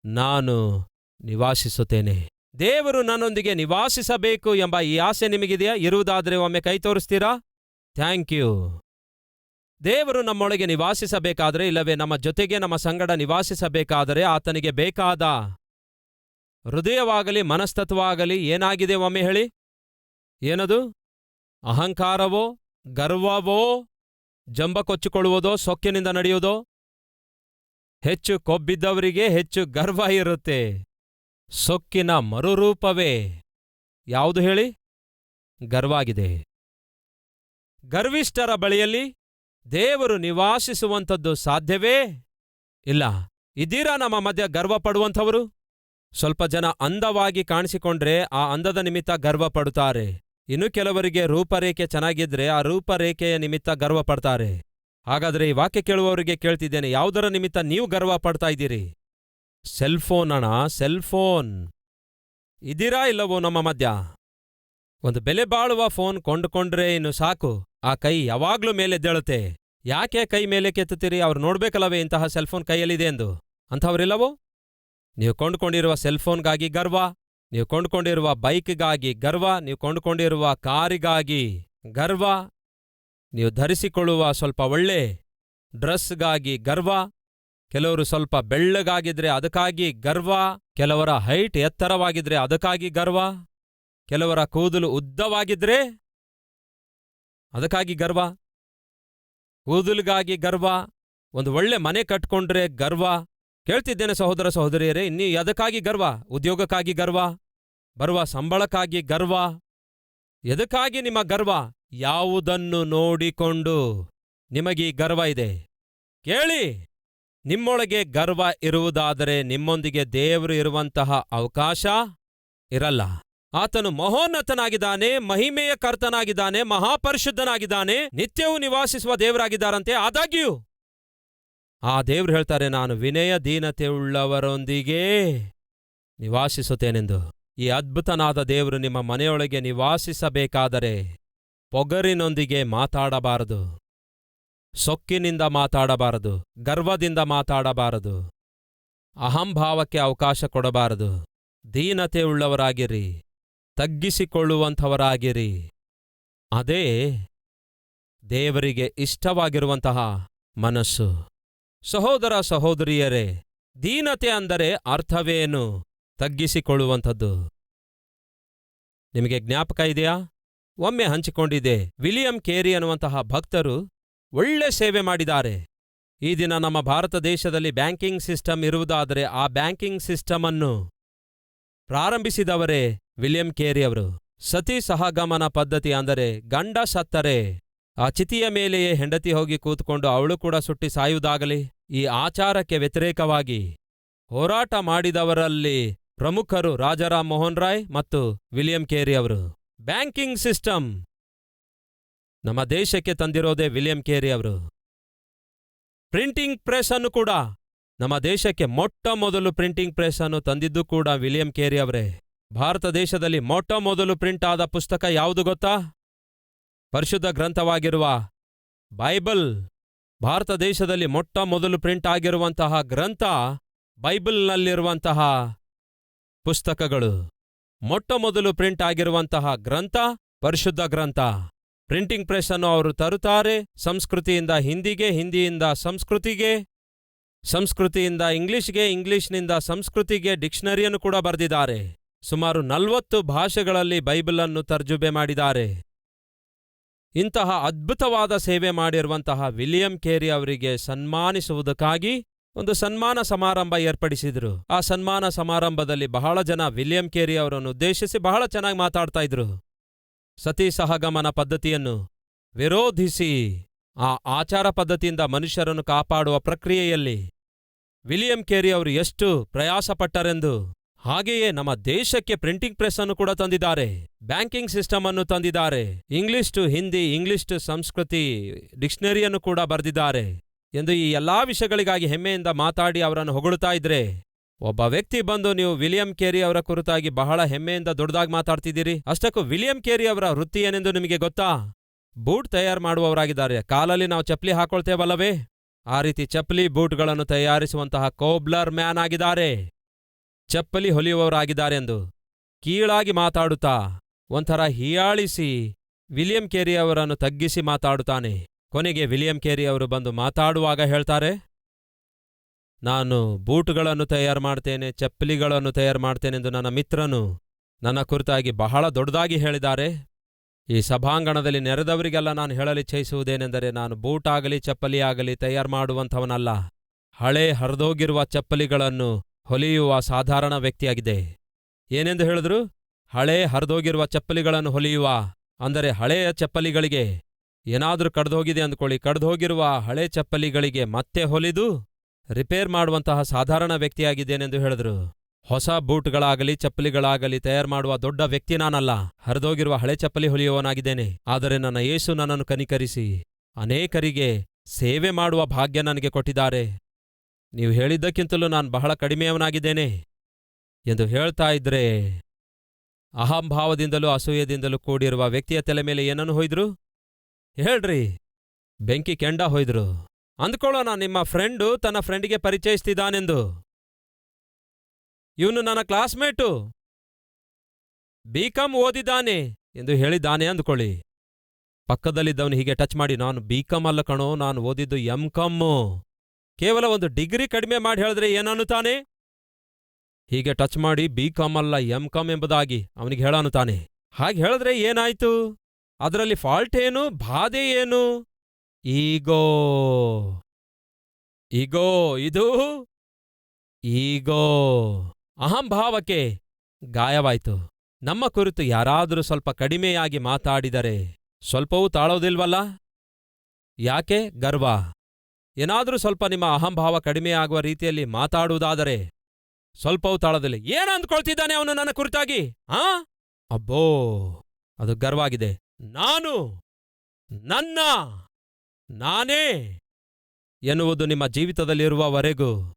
ನಾನು ನಿವಾಸಿಸುತ್ತೇನೆ. ದೇವರು ನನ್ನೊಂದಿಗೆ ನಿವಾಸಿಸಬೇಕು ಎಂಬ ಈ ಆಸೆ ನಿಮಗಿದೆಯಾ? ಇರುವುದಾದರೆ ಒಮ್ಮೆ ಕೈ ತೋರಿಸ್ತೀರಾ? Thank you. ದೇವರು ನಮ್ಮೊಳಗೆ ನಿವಾಸಿಸಬೇಕಾದರೆ, ಇಲ್ಲವೇ ನಮ್ಮ ಜೊತೆಗೆ ನಮ್ಮ ಸಂಗಡ ನಿವಾಸಿಸಬೇಕಾದರೆ ಆತನಿಗೆ ಬೇಕಾದ ಹೃದಯವಾಗಲಿ, ಮನಸ್ತತ್ವವಾಗಲಿ ಏನಾಗಿದೆ ಒಮ್ಮೆ ಹೇಳಿ? ಏನದು? ಅಹಂಕಾರವೋ, ಗರ್ವವೋ, ಜಂಬ ಕೊಚ್ಚಿಕೊಳ್ಳುವುದೋ, ಸೊಕ್ಕಿನಿಂದ ನಡೆಯುವುದೋ? ಹೆಚ್ಚು ಕೊಬ್ಬಿದ್ದವರಿಗೆ ಹೆಚ್ಚು ಗರ್ವ ಇರುತ್ತೆ. ಸೊಕ್ಕಿನ ಮರುರೂಪವೇ. ಯಾವುದು ಹೇಳಿ? ಗರ್ವಾಗಿದೆ. ಗರ್ವಿಷ್ಠರ ಬಳಿಯಲ್ಲಿ ದೇವರು ನಿವಾಸಿಸುವಂಥದ್ದು ಸಾಧ್ಯವೇ? ಇಲ್ಲ. ಇದ್ದೀರಾ ನಮ್ಮ ಮಧ್ಯ ಗರ್ವ ಪಡುವಂಥವರು ಸ್ವಲ್ಪ ಜನ ಅಂದವಾಗಿ ಕಾಣಿಸಿಕೊಂಡ್ರೆ ಆ ಅಂದದ ನಿಮಿತ್ತ ಗರ್ವ ಪಡುತ್ತಾರೆ ಇನ್ನು ಕೆಲವರಿಗೆ ರೂಪರೇಖೆ ಚೆನ್ನಾಗಿದ್ರೆ ಆ ರೂಪರೇಖೆಯ ನಿಮಿತ್ತ ಗರ್ವ ಪಡ್ತಾರೆ ಹಾಗಾದ್ರೆ ಈ ವಾಕ್ಯ ಕೇಳುವವರಿಗೆ ಕೇಳ್ತಿದ್ದೇನೆ, ಯಾವುದರ ನಿಮಿತ್ತ ನೀವು ಗರ್ವ ಪಡ್ತಾ ಇದ್ದೀರಿ ಸೆಲ್ಫೋನ್ ಅಣ ಸೆಲ್ಫೋನ್ ಇದೀರಾ ಇಲ್ಲವೋ ನಮ್ಮ ಮಧ್ಯ? ಒಂದು ಬೆಲೆ ಬಾಳುವ ಫೋನ್ ಕೊಂಡುಕೊಂಡ್ರೆ ಇನ್ನು ಸಾಕು. ಆ ಕೈ ಯಾವಾಗ್ಲೂ ಮೇಲೆದ್ದೇಳುತ್ತೆ ಯಾಕೆ ಕೈ ಮೇಲೆ ಕೆತ್ತುತ್ತೀರಿ? ಅವ್ರು ನೋಡ್ಬೇಕಲ್ಲವೇ ಇಂತಹ ಸೆಲ್ಫೋನ್ ಕೈಯಲ್ಲಿದೆ ಎಂದು. ಅಂಥವರಿಲ್ಲವೋ? ನೀವು ಕೊಂಡುಕೊಂಡಿರುವ ಸೆಲ್ಫೋನ್ಗಾಗಿ ಗರ್ವ, ನೀವು ಕೊಂಡುಕೊಂಡಿರುವ ಬೈಕ್ಗಾಗಿ ಗರ್ವ, ನೀವು ಕೊಂಡುಕೊಂಡಿರುವ ಕಾರಿಗಾಗಿ ಗರ್ವ, ನೀವು ಧರಿಸಿಕೊಳ್ಳುವ ಸ್ವಲ್ಪ ಒಳ್ಳೆ ಡ್ರೆಸ್ಗಾಗಿ ಗರ್ವ, ಕೆಲವರು ಸ್ವಲ್ಪ ಬೆಳ್ಳಗಾಗಿದ್ರೆ ಅದಕ್ಕಾಗಿ ಗರ್ವ, ಕೆಲವರ ಹೈಟ್ ಎತ್ತರವಾಗಿದ್ರೆ ಅದಕ್ಕಾಗಿ ಗರ್ವ, ಕೆಲವರ ಕೂದಲು ಉದ್ದವಾಗಿದ್ರೆ ಅದಕ್ಕಾಗಿ ಗರ್ವ, ಕೂದಲುಗಾಗಿ ಗರ್ವ, ಒಂದು ಒಳ್ಳೆ ಮನೆ ಕಟ್ಕೊಂಡ್ರೆ ಗರ್ವ ಕೇಳ್ತಿದ್ದೇನೆ ಸಹೋದರ ಸಹೋದರಿಯರೇ, ಇನ್ನೀ ಅದಕ್ಕಾಗಿ ಗರ್ವ? ಉದ್ಯೋಗಕ್ಕಾಗಿ ಗರ್ವ? ಬರುವ ಸಂಬಳಕ್ಕಾಗಿ ಗರ್ವ? ಎದಕ್ಕಾಗಿ ನಿಮ್ಮ ಗರ್ವ? ಯಾವುದನ್ನು ನೋಡಿಕೊಂಡು ನಿಮಗೀ ಗರ್ವ ಇದೆ? ಕೇಳಿ! ನಿಮ್ಮೊಳಗೆ ಗರ್ವ ಇರುವುದಾದರೆ ನಿಮ್ಮೊಂದಿಗೆ ದೇವರು ಇರುವಂತಹ ಅವಕಾಶ ಇರಲ್ಲ. ಆತನು ಮಹೋನ್ನತನಾಗಿದ್ದಾನೆ, ಮಹಿಮೆಯ ಕರ್ತನಾಗಿದ್ದಾನೆ, ಮಹಾಪರಿಶುದ್ಧನಾಗಿದ್ದಾನೆ, ನಿತ್ಯವೂ ನಿವಾಸಿಸುವ ದೇವರಾಗಿದ್ದಾರಂತೆ, ಆದಾಗ್ಯೂ. ಆ ದೇವ್ರು ಹೇಳ್ತಾರೆ, ನಾನು ವಿನಯ ದೀನತೆ ಉಳ್ಳವರೊಂದಿಗೆ ನಿವಾಸಿಸುತ್ತೇನೆಂದು. ಈ ಅದ್ಭುತನಾದ ದೇವರು ನಿಮ್ಮ ಮನೆಯೊಳಗೆ ನಿವಾಸಿಸಬೇಕಾದರೆ ಪೊಗರಿನೊಂದಿಗೆ ಮಾತಾಡಬಾರದು. ಸೊಕ್ಕಿನಿಂದ ಮಾತಾಡಬಾರದು. ಗರ್ವದಿಂದ ಮಾತಾಡಬಾರದು. ಅಹಂಭಾವಕ್ಕೆ ಅವಕಾಶ ಕೊಡಬಾರದು. ದೀನತೆ ಉಳ್ಳವರಾಗಿರಿ ತಗ್ಗಿಸಿಕೊಳ್ಳುವಂಥವರಾಗಿರಿ. ಅದೇ ದೇವರಿಗೆ ಇಷ್ಟವಾಗಿರುವಂತಹ ಮನಸ್ಸು. ಸಹೋದರ ಸಹೋದರಿಯರೇ, ದೀನತೆ ಅಂದರೆ ಅರ್ಥವೇನು? ತಗ್ಗಿಸಿಕೊಳ್ಳುವಂಥದ್ದು. ನಿಮಗೆ ಜ್ಞಾಪಕ ಇದೆಯಾ? ಒಮ್ಮೆ ಹಂಚಿಕೊಂಡಿದೆ. ವಿಲಿಯಂ ಕೇರಿ ಅನ್ನುವಂತಹ ಭಕ್ತರು ಒಳ್ಳೆ ಸೇವೆ ಮಾಡಿದ್ದಾರೆ. ಈ ದಿನ ನಮ್ಮ ಭಾರತ ದೇಶದಲ್ಲಿ ಬ್ಯಾಂಕಿಂಗ್ ಸಿಸ್ಟಮ್ ಇರುವುದಾದರೆ ಆ ಬ್ಯಾಂಕಿಂಗ್ ಸಿಸ್ಟಮ್ ಅನ್ನು ಪ್ರಾರಂಭಿಸಿದವರೇ ವಿಲಿಯಂ ಕೇರಿ ಅವರು. ಸತಿ ಸಹಗಮನ ಪದ್ಧತಿ ಅಂದರೆ ಗಂಡ ಸತ್ತರೆ. ಆ ಚಿತಿಯ ಮೇಲೆಯೇ ಹೆಂಡತಿ ಹೋಗಿ ಕೂತ್ಕೊಂಡು ಅವಳು ಕೂಡ ಸುಟ್ಟಿ ಸಾಯುವುದಾಗಲಿ. ಈ ಆಚಾರಕ್ಕೆ ವ್ಯತಿರೇಕವಾಗಿ ಹೋರಾಟ ಮಾಡಿದವರಲ್ಲಿ ಪ್ರಮುಖರು ರಾಜಾರಾಮ್ ಮೋಹನ್ ರಾಯ್ ಮತ್ತು ವಿಲಿಯಂ ಕೇರಿ ಅವರು. Banking system. ನಮ್ಮ ದೇಶಕ್ಕೆ ತಂದಿರೋದೇ ವಿಲಿಯಂ ಕೇರಿ ಅವರು. ಪ್ರಿಂಟಿಂಗ್ ಪ್ರೆಸ್ ಅನ್ನು ಕೂಡ. ನಮ್ಮ ದೇಶಕ್ಕೆ ಮೊಟ್ಟ ಮೊದಲು ಪ್ರಿಂಟಿಂಗ್ ಪ್ರೆಸ್ ಅನ್ನು ತಂದಿದ್ದು ಕೂಡ ವಿಲಿಯಂ ಕೇರಿ ಅವರೇ. ಭಾರತ ದೇಶದಲ್ಲಿ ಮೊಟ್ಟ ಮೊದಲು ಪ್ರಿಂಟ್ ಆದ ಪುಸ್ತಕ ಯಾವುದು ಗೊತ್ತಾ? ಪರಿಶುದ್ಧ ಗ್ರಂಥವಾಗಿರುವ ಬೈಬಲ್. ಭಾರತ ದೇಶದಲ್ಲಿ ಮೊಟ್ಟ ಮೊದಲು ಪ್ರಿಂಟ್ ಆಗಿರುವಂತಹ ಗ್ರಂಥ, ಬೈಬಲ್ನಲ್ಲಿರುವಂತಹ ಪುಸ್ತಕಗಳು. ಮೊಟ್ಟ ಮೊದಲು ಪ್ರಿಂಟ್ ಆಗಿರುವಂತಹ ಗ್ರಂಥ, ಪರಿಶುದ್ಧ ಗ್ರಂಥ. ಪ್ರಿಂಟಿಂಗ್ ಪ್ರೆಸ್ ಅನ್ನು ಅವರು ತರುತ್ತಾರೆ, ಸಂಸ್ಕೃತಿಯಿಂದ ಹಿಂದಿಗೆ, ಹಿಂದಿಯಿಂದ ಸಂಸ್ಕೃತಿಗೆ, ಸಂಸ್ಕೃತಿಯಿಂದ ಇಂಗ್ಲಿಷ್ಗೆ, ಇಂಗ್ಲಿಷ್ನಿಂದ ಸಂಸ್ಕೃತಿಗೆ ಡಿಕ್ಷನರಿಯನ್ನು ಕೂಡ ಬರೆದಿದ್ದಾರೆ. ಸುಮಾರು ನಲವತ್ತು ಭಾಷೆಗಳಲ್ಲಿ ಬೈಬಲನ್ನು ತರ್ಜುಬೆ ಮಾಡಿದ್ದಾರೆ. ಇಂತಹ ಅದ್ಭುತವಾದ ಸೇವೆ ಮಾಡಿರುವಂತಹ ವಿಲಿಯಂ ಕೇರಿ ಅವರಿಗೆ ಸನ್ಮಾನಿಸುವುದಕ್ಕಾಗಿ ಒಂದು ಸನ್ಮಾನ ಸಮಾರಂಭ ಏರ್ಪಡಿಸಿದ್ರು. ಆ ಸನ್ಮಾನ ಸಮಾರಂಭದಲ್ಲಿ ಬಹಳ ಜನ ವಿಲಿಯಂ ಕೇರಿ ಅವರನ್ನು ಉದ್ದೇಶಿಸಿ ಬಹಳ ಚೆನ್ನಾಗಿ ಮಾತಾಡ್ತಾ ಇದ್ರು. ಸತಿ ಸಹಗಮನ ಪದ್ಧತಿಯನ್ನು ವಿರೋಧಿಸಿ ಆ ಆಚಾರ ಪದ್ಧತಿಯಿಂದ ಮನುಷ್ಯರನ್ನು ಕಾಪಾಡುವ ಪ್ರಕ್ರಿಯೆಯಲ್ಲಿ ವಿಲಿಯಂ ಕೇರಿ ಅವರು ಎಷ್ಟು ಪ್ರಯಾಸಪಟ್ಟರೆಂದು ಹಾಗೆಯೇ ನಮ್ಮ ದೇಶಕ್ಕೆ ಪ್ರಿಂಟಿಂಗ್ ಪ್ರೆಸ್ ಅನ್ನು ಕೂಡ ತಂದಿದ್ದಾರೆ. ಬ್ಯಾಂಕಿಂಗ್ ಸಿಸ್ಟಮ್ ಅನ್ನು ತಂದಿದ್ದಾರೆ. English to Hindi English to Sanskrit ಡಿಕ್ಷನರಿಯನ್ನು ಕೂಡ ಬರೆದಿದ್ದಾರೆ. ಎಂದು ಈ ಎಲ್ಲಾ ವಿಷಯಗಳಿಗಾಗಿ ಹೆಮ್ಮೆಯಿಂದ ಮಾತಾಡಿ ಅವರನ್ನು ಹೊಗಳುತ್ತಾ ಇದ್ರೆ, ಒಬ್ಬ ವ್ಯಕ್ತಿ ಬಂದು ನೀವು ವಿಲಿಯಂ ಕೇರಿ ಅವರ ಕುರಿತಾಗಿ ಬಹಳ ಹೆಮ್ಮೆಯಿಂದ ದೊಡ್ಡದಾಗಿ ಮಾತಾಡ್ತಿದ್ದೀರಿ. ಅಷ್ಟಕ್ಕೂ ವಿಲಿಯಂ ಕೇರಿ ಅವರ ವೃತ್ತಿ ಏನೆಂದು ನಿಮಗೆ ಗೊತ್ತಾ? ಬೂಟ್ ತಯಾರು ಮಾಡುವವರಾಗಿದ್ದಾರೆ. ಕಾಲಲ್ಲಿ ನಾವು ಚಪ್ಪಲಿ ಹಾಕೊಳ್ತೇವಲ್ಲವೇ? ಆ ರೀತಿ ಚಪ್ಪಲಿ, ಬೂಟ್ಗಳನ್ನು ತಯಾರಿಸುವಂತಹ ಕೋಬ್ಲರ್ ಮ್ಯಾನ್ ಆಗಿದ್ದಾರೆ. ಚಪ್ಪಲಿ ಹೊಲಿಯುವವರಾಗಿದ್ದಾರೆಂದು ಕೀಳಾಗಿ ಮಾತಾಡುತ್ತಾ ಒಂಥರ ಹೀಯಾಳಿಸಿ ವಿಲಿಯಂ ಕೇರಿ ಅವರನ್ನು ತಗ್ಗಿಸಿ ಮಾತಾಡುತ್ತಾನೆ. ಕೊನೆಗೆ ವಿಲಿಯಂ ಕೇರಿ ಅವರು ಬಂದು ಮಾತಾಡುವಾಗ ಹೇಳ್ತಾರೆ, ನಾನು ಬೂಟುಗಳನ್ನು ತಯಾರು ಮಾಡ್ತೇನೆ, ಚಪ್ಪಲಿಗಳನ್ನು ತಯಾರು ಮಾಡ್ತೇನೆಂದು ನನ್ನ ಮಿತ್ರನು ನನ್ನ ಕುರಿತಾಗಿ ಬಹಳ ದೊಡ್ಡದಾಗಿ ಹೇಳಿದ್ದಾರೆ. ಈ ಸಭಾಂಗಣದಲ್ಲಿ ನೆರೆದವರಿಗೆಲ್ಲ ನಾನು ಹೇಳಲಿಚ್ಛಯಿಸುವುದೇನೆಂದರೆ ನಾನು ಬೂಟಾಗಲಿ, ಚಪ್ಪಲಿಯಾಗಲಿ ತಯಾರು ಮಾಡುವಂಥವನಲ್ಲ. ಹಳೆ ಹರಿದೋಗಿರುವ ಚಪ್ಪಲಿಗಳನ್ನು ಹೊಲಿಯುವ ಸಾಧಾರಣ ವ್ಯಕ್ತಿಯಾಗಿದೆ ಏನೆಂದು ಹೇಳಿದ್ರು? ಹಳೆ ಹರಿದೋಗಿರುವ ಚಪ್ಪಲಿಗಳನ್ನು ಹೊಲಿಯುವ, ಅಂದರೆ ಹಳೆಯ ಚಪ್ಪಲಿಗಳಿಗೆ. ಏನಾದರೂ ಕಡ್ದೋಗಿದೆ ಅಂದ್ಕೊಳ್ಳಿ. ಕಡ್ದೋಗಿರುವ ಹಳೆ ಚಪ್ಪಲಿಗಳಿಗೆ ಮತ್ತೆ ಹೊಲಿದು, ರಿಪೇರ್ ಮಾಡುವಂತಹ ಸಾಧಾರಣ ವ್ಯಕ್ತಿಯಾಗಿದ್ದೇನೆಂದು ಹೇಳಿದ್ರು. ಹೊಸ ಬೂಟ್ಗಳಾಗಲಿ, ಚಪ್ಪಲಿಗಳಾಗಲಿ ತಯಾರು ಮಾಡುವ ದೊಡ್ಡ ವ್ಯಕ್ತಿ ನಾನಲ್ಲ. ಹರಿದೋಗಿರುವ ಹಳೆ ಚಪ್ಪಲಿ ಹೊಲಿಯುವವನಾಗಿದ್ದೇನೆ. ಆದರೆ ನನ್ನ ಯೇಸು ನನ್ನನ್ನು ಕನಿಕರಿಸಿ, ಅನೇಕರಿಗೆ ಸೇವೆ ಮಾಡುವ ಭಾಗ್ಯ ನನಗೆ ಕೊಟ್ಟಿದ್ದಾರೆ. ನೀವು ಹೇಳಿದ್ದಕ್ಕಿಂತಲೂ ನಾನು ಬಹಳ ಕಡಿಮೆಯವನಾಗಿದ್ದೇನೆ ಎಂದು ಹೇಳ್ತಾ ಇದ್ರೆ ಅಹಂಭಾವದಿಂದಲೂ ಅಸೂಯದಿಂದಲೂ ಕೂಡಿರುವ ವ್ಯಕ್ತಿಯ ತಲೆ ಮೇಲೆ ಏನನ್ನು ಹೊಯ್ದ್ರು? ಹೇಳ್ರಿ, ಬೆಂಕಿ ಕೆಂಡ ಹೋಯ್ದ್ರು. ಅಂದ್ಕೊಳ್ಳೋಣ, ನಿಮ್ಮ ಫ್ರೆಂಡು ತನ್ನ ಫ್ರೆಂಡಿಗೆ ಪರಿಚಯಿಸ್ತಿದ್ದಾನೆಂದು. ಇವನು ನನ್ನ ಕ್ಲಾಸ್ಮೇಟು. ಬಿ ಕಾಮ್ ಓದಿದ್ದಾನೆ ಎಂದು ಹೇಳಿದ್ದಾನೆ ಅಂದ್ಕೊಳ್ಳಿ. ಪಕ್ಕದಲ್ಲಿದ್ದವನು ಹೀಗೆ ಟಚ್ ಮಾಡಿ, ನಾನು ಬಿ ಕಾಮ್ ಅಲ್ಲ ಕಣೋ, ನಾನು ಓದಿದ್ದು ಎಂ ಕಮ್ಮು ಕೇವಲ ಒಂದು ಡಿಗ್ರಿ ಕಡಿಮೆ ಮಾಡಿ ಹೇಳಿದ್ರೆ ಏನನ್ನುತ್ತಾನೆ ಹೀಗೆ ಟಚ್ ಮಾಡಿ ಬಿ ಕಾಮ್ ಅಲ್ಲ ಎಂ ಕಾಮ್ ಎಂಬುದಾಗಿ ಅವನಿಗೆ ಹೇಳಾನುತ್ತಾನೆ ಹಾಗೆ ಹೇಳಿದ್ರೆ ಏನಾಯ್ತು? ಅದರಲ್ಲಿ ಫಾಲ್ಟ್ ಏನು? ಬಾಧೆ ಏನು? ಈಗೋ ಈಗೋ ಇದು? ಈಗೋ ಅಹಂಭಾವಕ್ಕೆ ಗಾಯವಾಯ್ತು. ನಮ್ಮ ಕುರಿತು ಯಾರಾದರೂ ಸ್ವಲ್ಪ ಕಡಿಮೆಯಾಗಿ ಮಾತಾಡಿದರೆ ಸ್ವಲ್ಪವೂ ತಾಳೋದಿಲ್ವಲ್ಲ? ಯಾಕೆ? ಗರ್ವ. ಏನಾದರೂ ಸ್ವಲ್ಪ ನಿಮ್ಮ ಅಹಂಭಾವ ಕಡಿಮೆಯಾಗುವ ರೀತಿಯಲ್ಲಿ ಮಾತಾಡುವುದಾದರೆ ಸ್ವಲ್ಪವೂ ತಾಳದಲ್ಲಿ, ಏನು ಅಂದ್ಕೊಳ್ತಿದ್ದಾನೆ ಅವನು ನನ್ನ ಕುರಿತಾಗಿ? ಆ? ಅಬ್ಬೋ, ಅದು ಗರ್ವಾಗಿದೆ. ನಾನು, ನನ್ನ, ನಾನೇ ಎನ್ನುವುದು ನಿಮ್ಮ ಜೀವಿತದಲ್ಲಿರುವವರೆಗೂ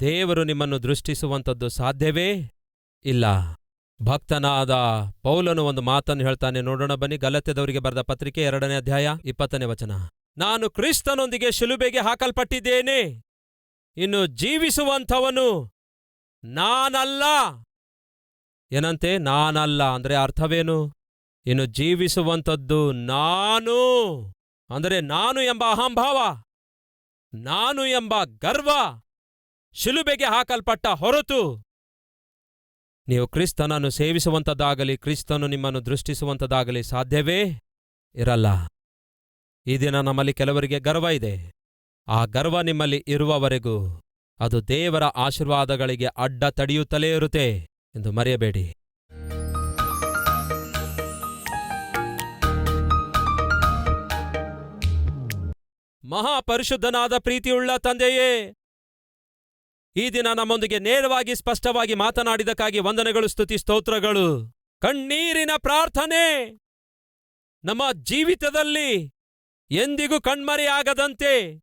ದೇವರು ನಿಮ್ಮನ್ನು ದೃಷ್ಟಿಸುವಂಥದ್ದು ಸಾಧ್ಯವೇ ಇಲ್ಲ. ಭಕ್ತನಾದ ಪೌಲನು ಒಂದು ಮಾತನ್ನು ಹೇಳ್ತಾನೆ. ನೋಡೋಣ ಬನ್ನಿ, ಗಲತ್ಯದವರಿಗೆ ಬರೆದ ಪತ್ರಿಕೆ ಎರಡನೇ ಅಧ್ಯಾಯ ಇಪ್ಪತ್ತನೇ ವಚನ. ನಾನು ಕ್ರಿಸ್ತನೊಂದಿಗೆ ಶಿಲುಬೆಗೆ ಹಾಕಲ್ಪಟ್ಟಿದ್ದೇನೆ. ಇನ್ನು ಜೀವಿಸುವಂಥವನು ನಾನಲ್ಲ. ಏನಂತೆ ನಾನಲ್ಲ ಅಂದ್ರೆ ಅರ್ಥವೇನು? ಇನ್ನು ಜೀವಿಸುವಂಥದ್ದು ನಾನು. ಅಂದರೆ ನಾನು ಎಂಬ ಅಹಂಭಾವ, ನಾನು ಎಂಬ ಗರ್ವ, ಶಿಲುಬೆಗೆ ಹಾಕಲ್ಪಟ್ಟ ಹೊರತು. ನೀವು ಕ್ರಿಸ್ತನನ್ನು ಸೇವಿಸುವಂಥದ್ದಾಗಲಿ, ಕ್ರಿಸ್ತನು ನಿಮ್ಮನ್ನು ದೃಷ್ಟಿಸುವಂಥದ್ದಾಗಲಿ ಸಾಧ್ಯವೇ? ಇರಲ್ಲ. ಈ ದಿನ ನಮ್ಮಲ್ಲಿ ಕೆಲವರಿಗೆ ಗರ್ವ ಇದೆ. ಆ ಗರ್ವ ನಿಮ್ಮಲ್ಲಿ ಇರುವವರೆಗೂ ಅದು ದೇವರ ಆಶೀರ್ವಾದಗಳಿಗೆ ಅಡ್ಡ ತಡೆಯುತ್ತಲೇ ಇರುತ್ತೆ ಎಂದು ಮರೆಯಬೇಡಿ. ಮಹಾಪರಿಶುದ್ಧನಾದ ಪ್ರೀತಿಯುಳ್ಳ ತಂದೆಯೇ, ಈ ದಿನ ನಮ್ಮೊಂದಿಗೆ ನೇರವಾಗಿ ಸ್ಪಷ್ಟವಾಗಿ ಮಾತನಾಡಿದಕ್ಕಾಗಿ ವಂದನೆಗಳು, ಸ್ತುತಿ, ಸ್ತೋತ್ರಗಳು. ಕಣ್ಣೀರಿನ ಪ್ರಾರ್ಥನೆ ನಮ್ಮ ಜೀವಿತದಲ್ಲಿ ಎಂದಿಗೂ ಕಣ್ಮರೆಯಾಗದಂತೆ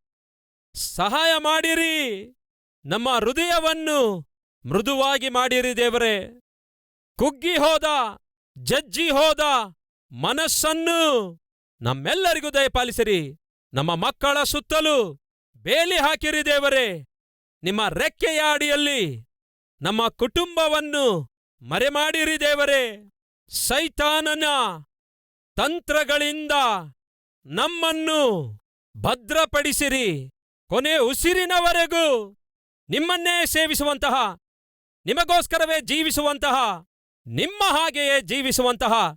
ಸಹಾಯ ಮಾಡಿರಿ. ನಮ್ಮ ಹೃದಯವನ್ನು ಮೃದುವಾಗಿ ಮಾಡಿರಿ ದೇವರೇ. ಕುಗ್ಗಿ ಹೋದ, ಜಜ್ಜಿ ಹೋದ ಮನಸ್ಸನ್ನು ನಮ್ಮೆಲ್ಲರಿಗೂ ದಯಪಾಲಿಸಿರಿ. ನಮ್ಮ ಮಕ್ಕಳ ಸುತ್ತಲೂ ಬೇಲಿ ಹಾಕಿರಿ ದೇವರೇ. ನಿಮ್ಮ ರೆಕ್ಕೆಯ ಅಡಿಯಲ್ಲಿ ನಮ್ಮ ಕುಟುಂಬವನ್ನು ಮರೆಮಾಡಿರಿ ದೇವರೇ. ಸೈತಾನನ ತಂತ್ರಗಳಿಂದ ನಮ್ಮನ್ನು ಭದ್ರಪಡಿಸಿರಿ. ಕೊನೆ ಉಸಿರಿನವರೆಗೂ ನಿಮ್ಮನ್ನೇ ಸೇವಿಸುವಂತಹ, ನಿಮಗೋಸ್ಕರವೇ ಜೀವಿಸುವಂತಹ, ನಿಮ್ಮ ಹಾಗೆಯೇ ಜೀವಿಸುವಂತಹ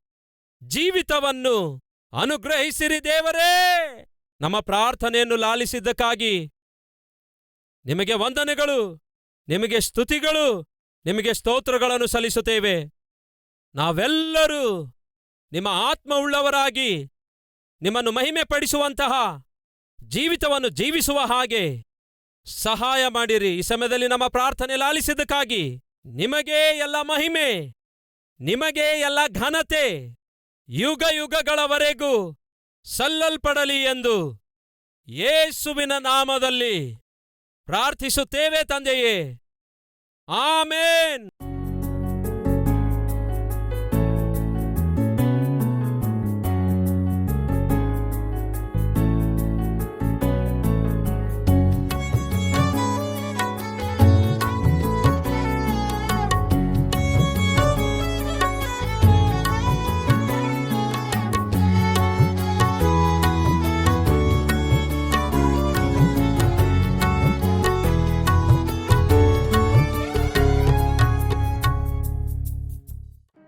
ಜೀವಿತವನ್ನು ಅನುಗ್ರಹಿಸಿರಿ ದೇವರೇ. ನಮ್ಮ ಪ್ರಾರ್ಥನೆಯನ್ನು ಲಾಲಿಸಿದ್ದಕ್ಕಾಗಿ ನಿಮಗೆ ವಂದನೆಗಳು, ನಿಮಗೆ ಸ್ತುತಿಗಳು, ನಿಮಗೆ ಸ್ತೋತ್ರಗಳನ್ನು ಸಲ್ಲಿಸುತ್ತೇವೆ. ನಾವೆಲ್ಲರೂ ನಿಮ್ಮ ಆತ್ಮವುಳ್ಳವರಾಗಿ ನಿಮ್ಮನ್ನು ಮಹಿಮೆ ಪಡಿಸುವಂತಹ ಜೀವಿತವನ್ನು ಜೀವಿಸುವ ಹಾಗೆ ಸಹಾಯ ಮಾಡಿರಿ. ಈ ಸಮಯದಲ್ಲಿ ನಮ್ಮ ಪ್ರಾರ್ಥನೆ ಲಾಲಿಸಿದ್ದಕ್ಕಾಗಿ ನಿಮಗೇ ಎಲ್ಲ ಮಹಿಮೆ, ನಿಮಗೇ ಎಲ್ಲ ಘನತೆ ಯುಗ ಯುಗಗಳವರೆಗೂ ಸಲ್ಲಲ್ಪಡಲಿ ಎಂದು ಯೇಸುವಿನ ನಾಮದಲ್ಲಿ ಪ್ರಾರ್ಥಿಸುತ್ತೇವೆ ತಂದೆಯೇ. ಆಮೇನ್.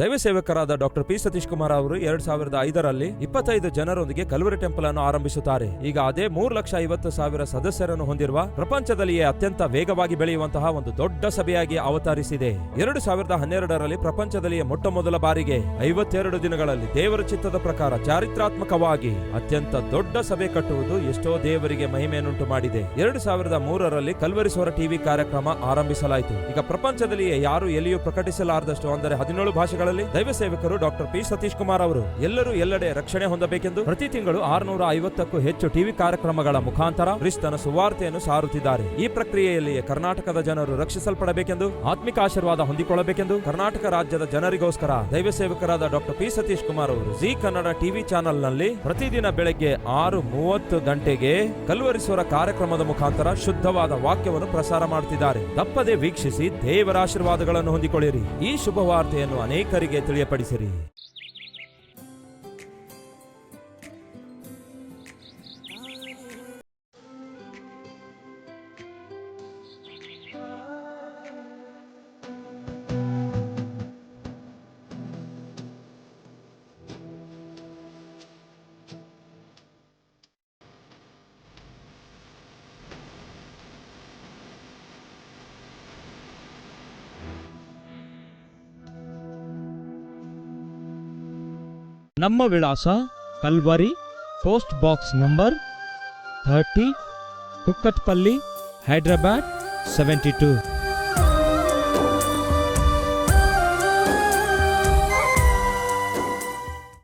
ದೈವ ಸೇವಕರಾದ ಡಾಕ್ಟರ್ ಪಿ ಸತೀಶ್ ಕುಮಾರ್ ಅವರು ಎರಡ್ ಸಾವಿರದ ಐದರಲ್ಲಿ ಇಪ್ಪತ್ತೈದು ಜನರೊಂದಿಗೆ ಕಲ್ವರಿ ಟೆಂಪಲ್ ಅನ್ನು ಆರಂಭಿಸುತ್ತಾರೆ. ಈಗ ಅದೇ ಮೂರು ಲಕ್ಷ ಐವತ್ತು ಸಾವಿರ ಸದಸ್ಯರನ್ನು ಹೊಂದಿರುವ ಪ್ರಪಂಚದಲ್ಲಿಯೇ ಅತ್ಯಂತ ವೇಗವಾಗಿ ಬೆಳೆಯುವಂತಹ ಒಂದು ದೊಡ್ಡ ಸಭೆಯಾಗಿ ಅವತರಿಸಿದೆ. ಎರಡು ಸಾವಿರದ ಹನ್ನೆರಡರಲ್ಲಿ ಪ್ರಪಂಚದಲ್ಲಿಯೇ ಮೊಟ್ಟ ಮೊದಲ ಬಾರಿಗೆ ಐವತ್ತೆರಡು ದಿನಗಳಲ್ಲಿ ದೇವರ ಚಿತ್ತದ ಪ್ರಕಾರ ಚಾರಿತ್ರಾತ್ಮಕವಾಗಿ ಅತ್ಯಂತ ದೊಡ್ಡ ಸಭೆ ಕಟ್ಟುವುದು ಎಷ್ಟೋ ದೇವರಿಗೆ ಮಹಿಮೆಯನ್ನುಂಟು ಮಾಡಿದೆ. ಎರಡು ಸಾವಿರದ ಮೂರರಲ್ಲಿ ಕಲ್ವರಿಸುವ ಟಿವಿ ಕಾರ್ಯಕ್ರಮ ಆರಂಭಿಸಲಾಯಿತು. ಈಗ ಪ್ರಪಂಚದಲ್ಲಿಯೇ ಯಾರು ಎಲ್ಲಿಯೂ ಪ್ರಕಟಿಸಲಾರದಷ್ಟು ಅಂದರೆ ಹದಿನೇಳು ದೈವ ಸೇವಕರು ಡಾಕ್ಟರ್ ಪಿ ಸತೀಶ್ ಕುಮಾರ್ ಅವರು ಎಲ್ಲರೂ ಎಲ್ಲೆಡೆ ರಕ್ಷಣೆ ಹೊಂದಬೇಕೆಂದು ಪ್ರತಿ ತಿಂಗಳು ಆರುನೂರ ಐವತ್ತಕ್ಕೂ ಹೆಚ್ಚು ಟಿವಿ ಕಾರ್ಯಕ್ರಮಗಳ ಮುಖಾಂತರ ಕ್ರಿಸ್ತನ ಸುವಾರ್ತೆಯನ್ನು ಸಾರುತ್ತಿದ್ದಾರೆ. ಈ ಪ್ರಕ್ರಿಯೆಯಲ್ಲಿಯೇ ಕರ್ನಾಟಕದ ಜನರು ರಕ್ಷಿಸಲ್ಪಡಬೇಕೆಂದು, ಆತ್ಮಿಕ ಆಶೀರ್ವಾದ ಹೊಂದಿಕೊಳ್ಳಬೇಕೆಂದು ಕರ್ನಾಟಕ ರಾಜ್ಯದ ಜನರಿಗೋಸ್ಕರ ದೈವ ಸೇವಕರಾದ ಡಾಕ್ಟರ್ ಪಿ ಸತೀಶ್ ಕುಮಾರ್ ಅವರು ಜಿ ಕನ್ನಡ ಟಿವಿ ಚಾನೆಲ್ನಲ್ಲಿ ಪ್ರತಿದಿನ ಬೆಳಗ್ಗೆ ಆರು ಮೂವತ್ತು ಗಂಟೆಗೆ ಕಲ್ವರಿಸುವ ಕಾರ್ಯಕ್ರಮದ ಮುಖಾಂತರ ಶುದ್ಧವಾದ ವಾಕ್ಯವನ್ನು ಪ್ರಸಾರ ಮಾಡುತ್ತಿದ್ದಾರೆ. ತಪ್ಪದೇ ವೀಕ್ಷಿಸಿ ದೇವರ ಆಶೀರ್ವಾದಗಳನ್ನು ಹೊಂದಿಕೊಳ್ಳಿರಿ. ಈ ಶುಭ ವಾರ್ತೆಯನ್ನು ಅನೇಕರಿಗೆ ತಿಳಿಯಪಡಿಸಿರಿ ನಮ್ಮ ವಿಳಾಸ Calvary post box number thirty Kukatpally Hyderabad seventy two